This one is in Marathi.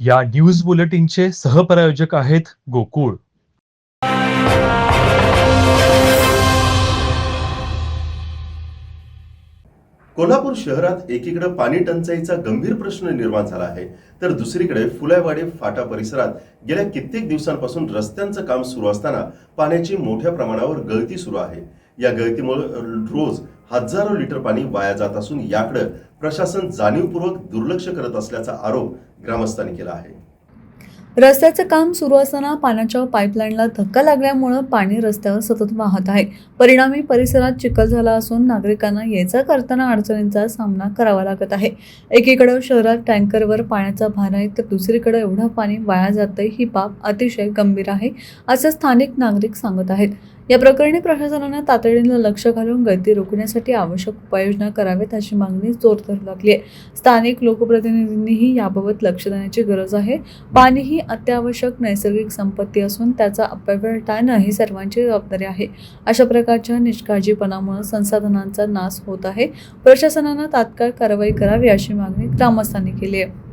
या न्यूज बुलेटिनचे सहप्रायोजक आहेत गोकुळ. कोल्हापूर शहरात एकीकडे पाणी टंचाईचा गंभीर प्रश्न निर्माण झाला आहे तर दुसरीकडे फुलायवाडे फाटा परिसरात गेल्या कित्येक दिवसांपासून रस्त्यांचं काम सुरू असताना पाण्याची मोठ्या प्रमाणावर गळती सुरू आहे. या गळतीमुळे रोज हजारो लिटर पाणी वाया जात असून याकडे प्रशासन जाणीवपूर्वक दुर्लक्ष करत असल्याचा आरोप ग्रामस्थांनी केला आहे. रस्त्याचं काम सुरू असताना पाण्याच्या पाईपलाईनला धक्का लागल्यामुळं पाणी रस्त्यावर सतत वाहत आहे. परिणामी परिसरात चिखल झाला असून नागरिकांना ये करताना अडचणींचा सामना करावा लागत आहे. एकीकडे शहरात टँकरवर पाण्याचा भार आहे तर दुसरीकडे एवढं पाणी वाया जातंय ही बाब अतिशय गंभीर आहे असं स्थानिक नागरिक सांगत आहेत. या प्रकरणी प्रशासनानं तातडीनं लक्ष घालून गर्दी रोखण्यासाठी आवश्यक उपाययोजना कराव्यात अशी मागणी जोर धरू लागली आहे. स्थानिक लोकप्रतिनिधींनीही याबाबत लक्ष देण्याची गरज आहे. पाणी ही अत्यावश्यक नैसर्गिक संपत्ती असून त्याचा अपव्यय टाळणं ही सर्वांची जबाबदारी आहे. अशा प्रकारच्या निष्काळजीपणामुळे संसाधनांचा नाश होत आहे. प्रशासनानं तात्काळ कारवाई करावी अशी मागणी ग्रामस्थांनी केली आहे.